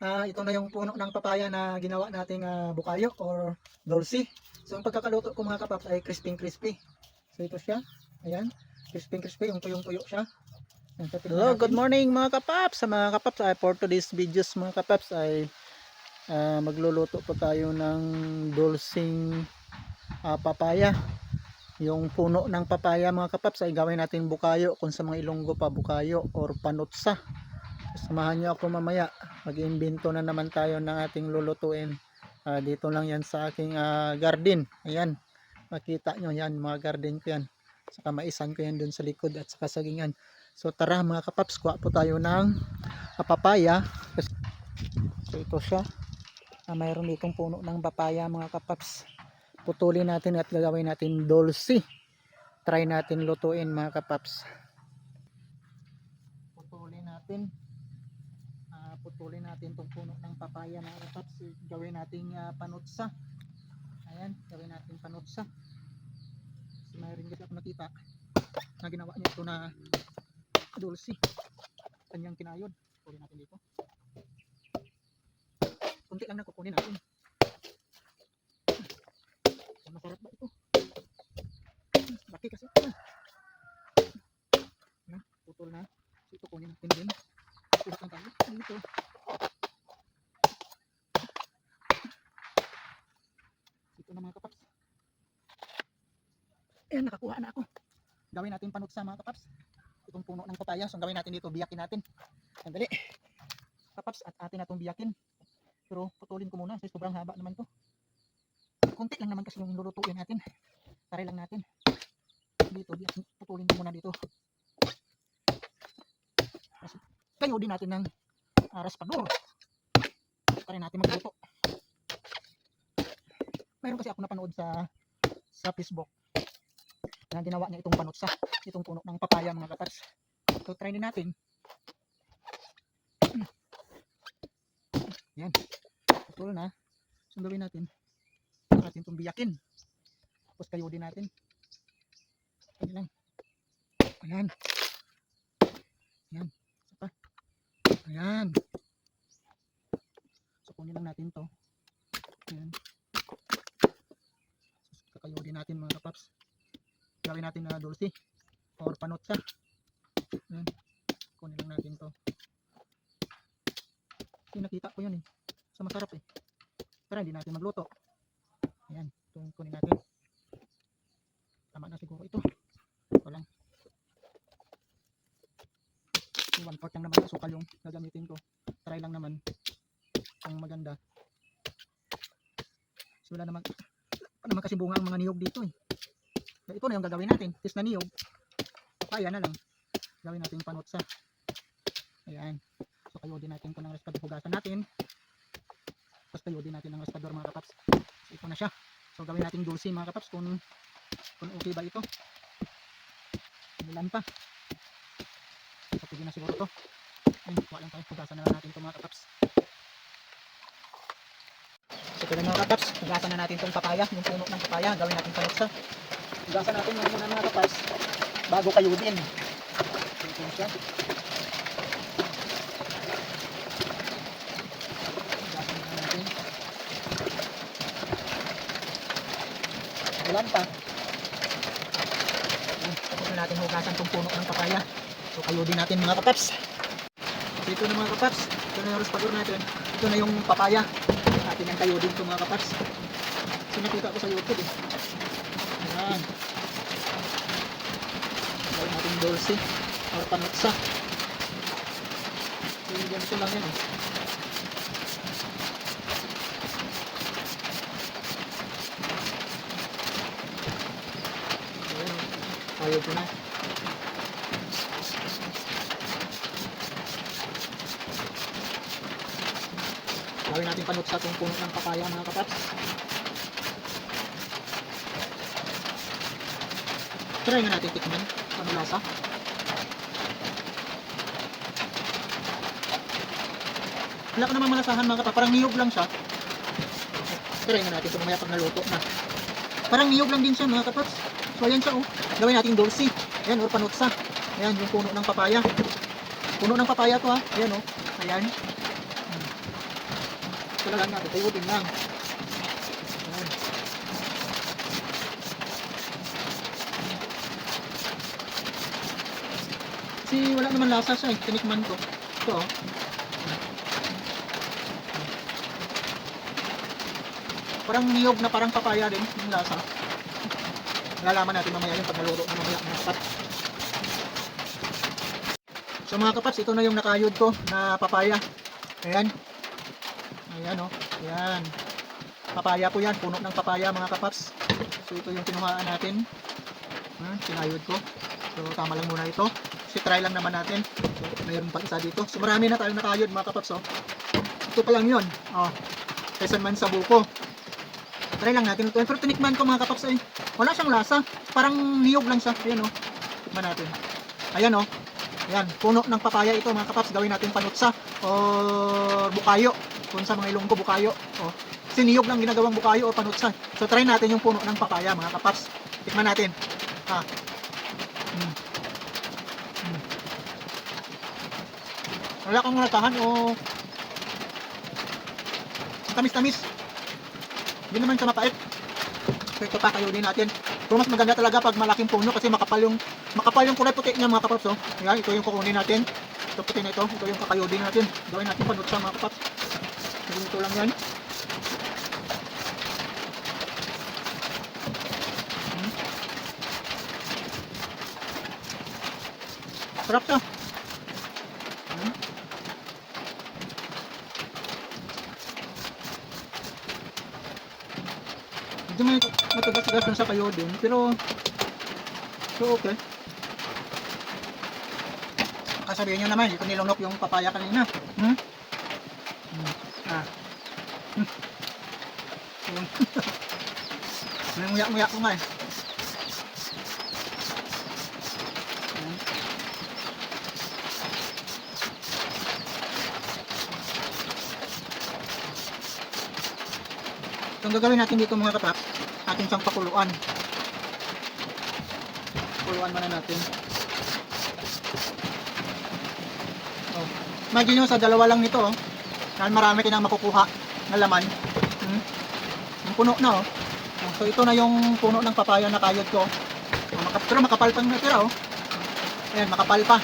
Ah, ito na yung puno ng papaya na ginawa nating ah, bukayo or dolce. So ang pagkakaluto ko mga kapaps ay crispy crispy. So ito siya. Ayan. Crispy crispy. Yung tuyong-tuyo siya. Hello, good morning mga kapaps. Sa mga kapaps, ay for today's videos mga kapaps ay ah, magluluto po tayo ng dulsing ah, papaya. Yung puno ng papaya mga kapaps ay gawin natin bukayo kung sa mga ilonggo pa bukayo or panutsa. Samahan niyo ako mamaya. Mag-iimbento na naman tayo ng ating lulutuin. Ah, dito lang yan sa aking ah, garden. Ayan. Makita nyo yan, mga garden ko yan. Saka maisan ko yan dun sa likod at saka sagingan. So tara mga kapaps, kuha po tayo ng ah, papaya. So ito siya. Ah, mayroon ditong puno ng papaya mga kapaps. Putulin natin at gagawin natin dolce. Try natin lutuin mga kapaps. Putulin natin. Ah, putulin natin tong puno papaya mga kapaps. Gawin natin ah, panutsa. Ayan, gawin natin panutsa. So, mayroon kasi ako nakita na ginawa niya ito na dulce. Kanyang kinayod. Kunin natin dito. Kunti lang na kukunin natin. Ah, Masarap ba ito? Laki kasi. Ah. Na, putol na. So, ito kunin natin din. Pulat lang tayo. Dito. Ito na mga kapaps. Ayan, nakakuha na ako. Gawin natin panut sa mga kapaps itong puno ng papaya. So, gawin natin dito, biyakin natin. Sandali. Kapaps, at atin na itong biyakin. Pero putulin ko muna kasi sobrang haba naman to. Kunti lang naman kasi yung lulutuin natin. Tari lang natin. Dito, biyakin. Putulin ko muna dito. Kasi, kayo din natin ng uh, raspador. Tari natin magluto. Mayroon kasi ako napanood sa sa Facebook na ginawa niya itong panutsa itong puno ng papaya mga kapats. So try din natin. Yan. Putol na. So natin. Natin itong biyakin. Tapos kayo din natin. Ayan lang. Ayan. Ayan. Isa pa. Ayan. So lang natin to. Ayan. So, kakayodin natin mga kapaps gawin natin na dulce. Or panutsa Ayan. kunin lang natin to. Kasi nakita ko yun eh. So masarap eh. Pero hindi natin magluto. Ayan. Ito yung kunin natin. Tama na siguro ito. Ito lang. Yung one fourth lang naman asukal yung gagamitin ko. Try lang naman. Ang maganda. So wala naman wala naman kasi bunga ang mga niyog dito eh So, ito na yung gagawin natin. Tis na niyog. Papaya na lang. Gawin natin yung panutsa. Ayan. So kayo din natin ito ng raspador. Hugasan natin. Tapos kayo din natin ng raspador mga kapaps. So ito na siya. So gawin natin dulce mga kapaps kung, kung okay ba ito. Ilan pa. So pwede na siguro to. Ayun, kuha lang tayo. Hugasan na lang natin ito mga kapaps. So ito na mga kapaps. Hugasan na natin itong papaya. Yung puno ng papaya. Gawin natin panutsa. Hugasan natin yung muna mga kapas bago kayo din. Ito siya. Natin. Ulan pa. Na natin hugasan itong puno ng papaya. So kayo din natin mga kapaps. Ito na mga kapaps. Ito na yung raspador natin. Ito na yung papaya. Atin ang kayo din ito mga kapaps. So nakita ko sa YouTube eh. Ayan. Gawin natin dulce or panutsa. So, ganito lang yan eh. Ayan. Ayaw ko na. Gawin natin panutsa itong puno ng papaya mga kapaps. Try nga natin tikman. Ano lasa? Wala ko naman malasahan mga kapatid. Parang niyog lang siya. Try nga natin ito mamaya pag naluto na. Parang niyog lang din siya mga kapatid. So ayan siya oh. Gawin natin dulce. Ayan or panutsa. Ayan yung puno ng papaya. Puno ng papaya to ha. Ayan oh. Ayan. Hmm. Lang natin. Tayo din lang. Ayan. Kasi wala naman lasa siya eh. Tinikman ko. Ito oh. Parang niyog na parang papaya din yung lasa. Nalalaman natin mamaya yung pag naluro na mamaya ng kapat. So mga kapats, ito na yung nakayod ko na papaya. Ayan. Ayan oh. Ayan. Papaya po yan. Puno ng papaya mga kapats. So ito yung kinuhaan natin. Hmm, kinayod ko. So tama lang muna ito. Kasi try lang naman natin. So mayroon pa isa dito. So marami na tayong nakayod mga kapats oh. Ito pa lang yun. Oh. Kaysa man sa buko. Try lang natin ito. Pero tinikman ko mga kapaps ay wala siyang lasa. Parang niyog lang siya. Ayan oh. Tikman natin. Ayan oh. Ayan. Puno ng papaya ito mga kapaps. Gawin natin panutsa or bukayo. Kung sa mga ilonggo bukayo. Oh. Kasi niyog lang ginagawang bukayo o panutsa. So try natin yung puno ng papaya mga kapaps. Tikman natin. Ha. Hmm. Hmm. Wala kang natahan o tamis-tamis. Hindi naman siya mapait. So ito pa kayo din natin. Pero mas maganda talaga pag malaking puno kasi makapal yung makapal yung kulay puti niya mga kapaps. Oh. Ayan, ito yung kukunin natin. Ito puti na ito. Ito yung kakayodin natin. Gawin natin panutsa mga kapaps. Ganito lang yan. Hmm. Sarap siya. Hmm. Medyo may lang sa kayo din, pero so okay. Kasabihin nyo naman, ko nilunok yung papaya kanina. Hmm? Hmm. Ah. Hmm. Nguya-nguya ko nga eh. So, ang gagawin natin dito mga kapak, atin siyang pakuluan. Pakuluan muna natin. Oh. Imagine nyo sa dalawa lang nito, oh. Dahil marami ka nang makukuha na laman. Hmm? Puno na, oh. Oh, So, ito na yung puno ng papaya na kayod ko. Oh, maka, pero makapal pang natira, oh. Ayan, makapal pa.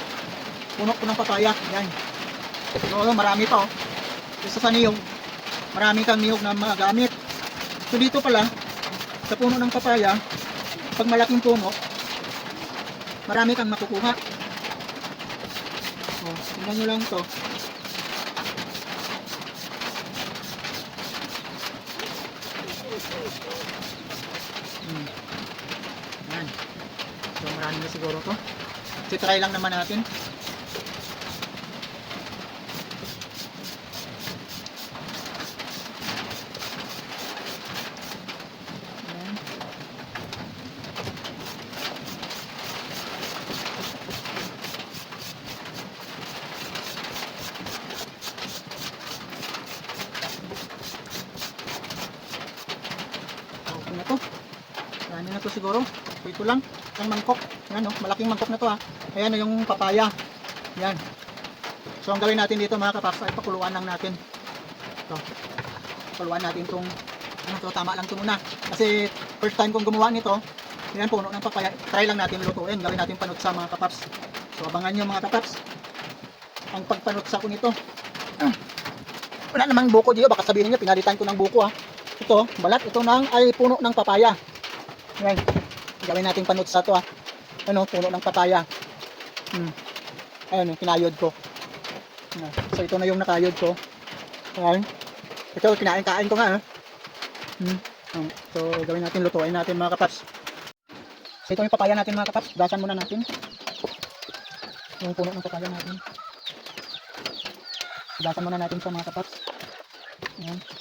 Puno ko ng papaya. Ayan. So, marami pa, oh. Isa sa niyog, marami kang niyog na magamit. So dito pala, sa puno ng papaya, pag malaking puno, marami kang makukuha. O, tingnan nyo lang to. Hmm. Yan. So marami na siguro to. So try lang naman natin. Na to. Marami na to siguro. So, ito lang. Ang mangkok. Yan o. Malaking mangkok na to ha. Ayan o yung papaya. Yan. So ang gawin natin dito mga kapaps ay pakuluan lang natin. Ito. Pakuluan natin itong ano to, tama lang ito muna. Kasi first time kong gumawa nito, yan puno ng papaya. Try lang natin lutuin. Gawin natin panutsa mga kapaps. So abangan nyo mga kapaps. Ang pagpanutsa ko nito. Ah. Wala namang buko dito. Baka sabihin nyo, pinalitan ko ng buko ha. Ito, balat. Ito nang ay puno ng papaya. Yan. Gawin natin panutsa to ha. Ano, puno ng papaya. Hmm. Ayun, yung kinayod ko. Yan. So ito na yung nakayod ko. Ayan. Ito, kinain-kain ko nga. ha. Hmm. So, gawin natin, lutuin natin mga kapaps. So, ito yung papaya natin mga kapaps. Gasan muna natin. Yung puno ng papaya natin. Gasan muna natin sa mga kapaps. Ayan.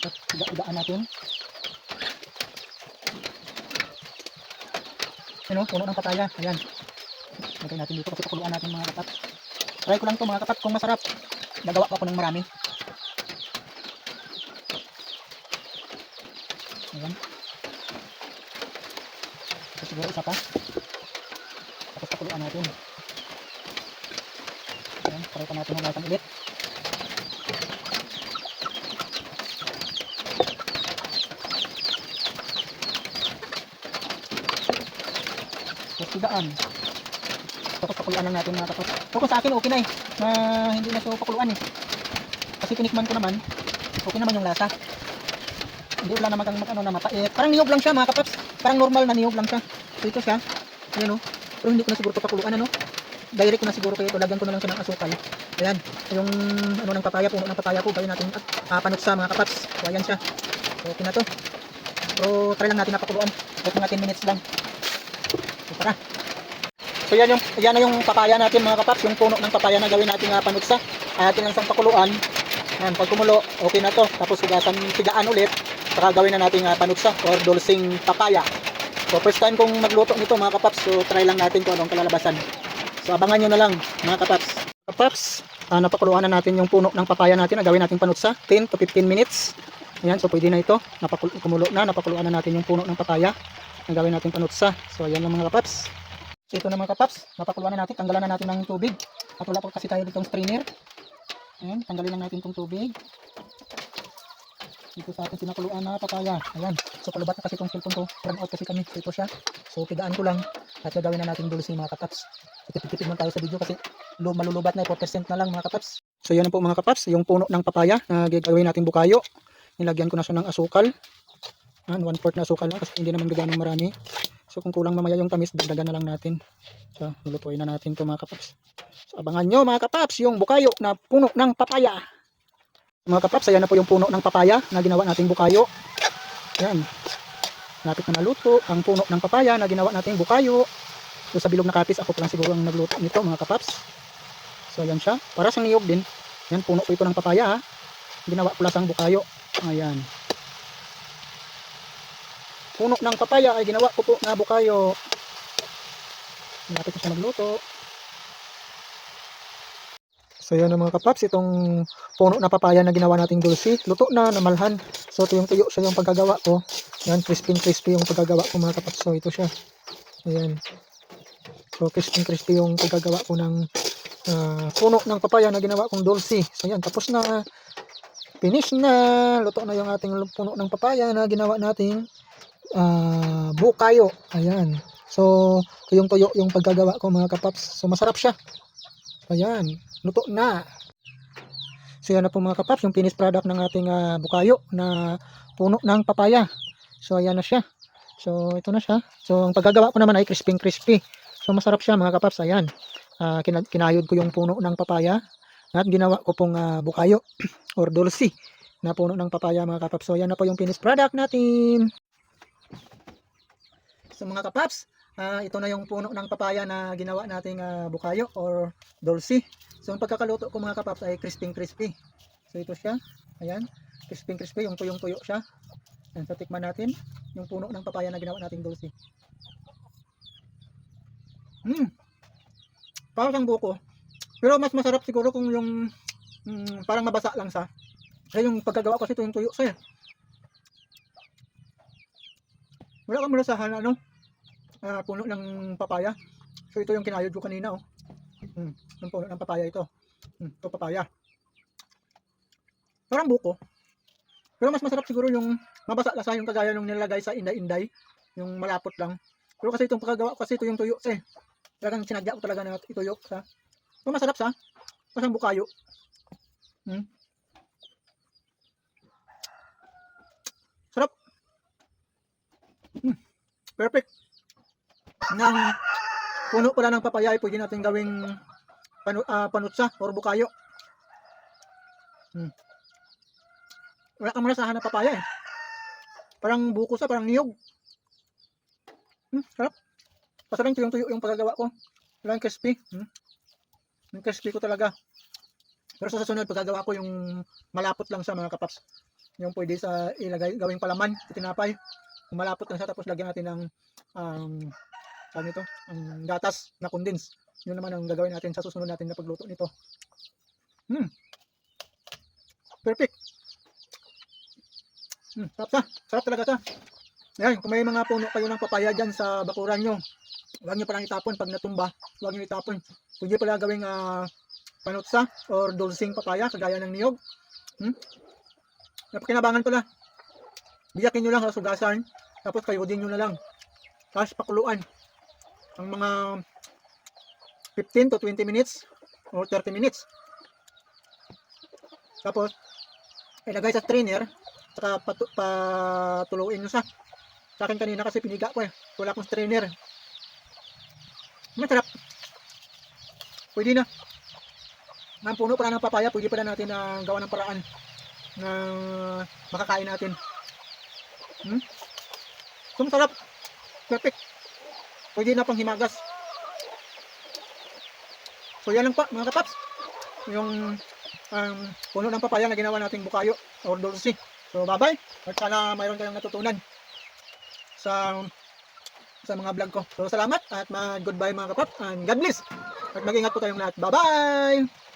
Iga- igaan natin. Ano, puno ng papaya. Ayan. Lagay natin dito kasi pakuluan natin mga kapaps. Try ko lang to mga kapaps kung masarap. Nagawa ko ako ng marami. Ayan. Ito siguro isa pa. Tapos pakuluan natin. Ayan. Try pa natin hugasan ulit. Tigaan. Tapos pakuluan lang natin mga. So kung sa akin okay na eh. Na hindi na ito pakuluan eh. Kasi tinikman ko naman. Okay naman yung lasa. Hindi wala naman kang mag, ano, na mapait. Parang niyog lang siya mga kapaps. Parang normal na niyog lang siya. So ito siya. Ayan o. Pero hindi ko na siguro ito pakuluan ano. Direct ko na siguro kayo. Lagyan ko na lang siya ng asukal. Ayan. Yung ano ng papaya, puno ng papaya ko. Gawin natin at uh, panutsa mga kapaps. So ayan siya. So okay na to. Pero try lang natin na pakuluan. Kahit mga 10 minutes lang. Tara. So yan yung yan na yung papaya natin mga kapaps, yung puno ng papaya na gawin natin uh, panutsa. Atin lang sa pakuluan. Yan, pag kumulo, okay na to. Tapos hugasan tigaan ulit. Saka gawin na natin uh, panutsa or dulsing papaya. So first time kong magluto nito mga kapaps. So try lang natin kung anong kalalabasan. So abangan nyo na lang mga kapaps. Kapaps, uh, napakuluan na natin yung puno ng papaya natin na gawin natin panutsa. 10 to 15 minutes. Ayan, so pwede na ito. Napakul kumulo na, napakuluan na natin yung puno ng papaya na gawin natin panutsa. So ayan lang mga kapaps. Ito na mga kapaps, napakuluan na natin, tanggalan na natin ng tubig. At wala pa kasi tayo ditong strainer. Ayan, tanggalin lang natin itong tubig. Dito sa ating pinakuluan na papaya. Ayan, so palubat na kasi itong cellphone ko. Run out kasi kami, ito siya. So tigaan ko lang at gagawin na natin dulce mga kapaps. Tipid-tipid man tayo sa video kasi lu- malulubat na 4% na lang mga kapaps. So yan po mga kapaps, yung puno ng papaya na gagawin natin bukayo. Nilagyan ko na siya ng asukal. Ayan, 1 fourth na asukal lang kasi hindi naman gaganong marami. So kung kulang mamaya yung tamis, dagdagan na lang natin. So lulutuin na natin to mga kapaps. So abangan nyo mga kapaps, yung bukayo na puno ng papaya. Mga kapaps, ayan na po yung puno ng papaya na ginawa nating bukayo. Ayan. Lapit na naluto ang puno ng papaya na ginawa nating bukayo. So sa bilog na kapis, ako pa lang siguro ang nagluto nito mga kapaps. So ayan siya. Para sa niyog din. Ayan, puno po ito ng papaya ha. Ginawa ko lang bukayo. Ayan. Puno ng papaya ay ginawa ko po na bukayo. Lapit na siya magluto. So ang mga kapaps, itong puno na papaya na ginawa nating dulce, luto na, namalhan. So ito yung tuyo sa yung pagkagawa ko. Yan, crispy crispy yung pagkagawa ko mga kapaps. So ito siya. Ayan. So crispy crispy yung pagkagawa ko ng ah, puno ng papaya na ginawa kong dulce. So yan, tapos na. Finish na. Luto na yung ating puno ng papaya na ginawa nating ah, bukayo. Ayan. So, yung tuyo yung pagkagawa ko mga kapaps. So masarap siya. Ayan, luto na. So yan na po mga kapaps, yung finished product ng ating ah, bukayo na puno ng papaya. So ayan na siya. So ito na siya. So ang paggagawa ko naman ay crispy crispy. So masarap siya mga kapaps. Ayan. Ah, kina- kinayod ko yung puno ng papaya at ginawa ko pong ah, bukayo or dulce na puno ng papaya mga kapaps. So yan na po yung finished product natin. So mga kapaps, ah, ito na yung puno ng papaya na ginawa nating ah, bukayo or dulce. So ang pagkakaluto ko mga kapaps ay crispy crispy. So ito siya. Ayan. Crispy crispy yung tuyong tuyo siya. Ayan, so tikman natin yung puno ng papaya na ginawa nating dulce. Hmm. Parang siyang buko. Pero mas masarap siguro kung yung mm, parang mabasa lang sa. Kasi yung pagkagawa ko kasi tuyong tuyo siya. eh. Wala kang malasahan ano? Ah, puno ng papaya. So ito yung kinayod ko kanina oh. Hmm, yung puno ng papaya ito. Hmm, ito papaya. Parang buko. Pero mas masarap siguro yung mabasa lasa yung kagaya nung nilagay sa inday-inday. Yung malapot lang. Pero kasi itong pagkagawa kasi ito yung tuyo eh. Talagang sinadya ko talaga na ituyo sa. So masarap sa. Masang bukayo. Hmm. Sarap. Hmm. Perfect ng puno pala ng papaya ay pwede natin gawing panu, ah, panutsa or bukayo. Hmm. Wala kang malasahan ng papaya eh. Parang buko sa, parang niyog. Hmm, sarap. Pasarang tuyong tuyo yung pagkagawa ko. Wala yung crispy. Hmm. Yung crispy ko talaga. Pero sa susunod, pagkagawa ko yung malapot lang sa mga kapaps. Yung pwede sa ilagay, gawing palaman, tinapay. Yung malapot lang siya, tapos lagyan natin ng um, ano ito, ang gatas na condense. Yun naman ang gagawin natin sa susunod natin na pagluto nito. Hmm. Perfect. Hmm, sarap sa. Sarap talaga sa. Ayan, kung may mga puno kayo ng papaya dyan sa bakuran nyo, huwag nyo palang itapon pag natumba. Huwag nyo itapon. Pwede pala gawing ah, panutsa or dulsing papaya kagaya ng niyog. Hmm? Napakinabangan pala. Biyakin nyo lang sa sugasan tapos kayodin nyo na lang. Tapos pakuluan. Ang mga 15 to 20 minutes or 30 minutes. Tapos ilagay sa strainer saka patu- patuluin nyo sa sa akin kanina kasi piniga ko eh. Wala akong strainer. Masarap. Pwede na. Ang puno pala ng papaya pwede pala natin na gawa ng paraan na makakain natin. Hmm? so masarap. Perfect pwede na pang himagas so yan lang pa mga kapaps yung um, puno ng papaya na ginawa nating bukayo or dulce So bye-bye. At sana mayroon kayong natutunan sa sa mga vlog ko. So salamat at mag-goodbye mga kapap and God bless. At mag-ingat po tayong lahat. Bye-bye!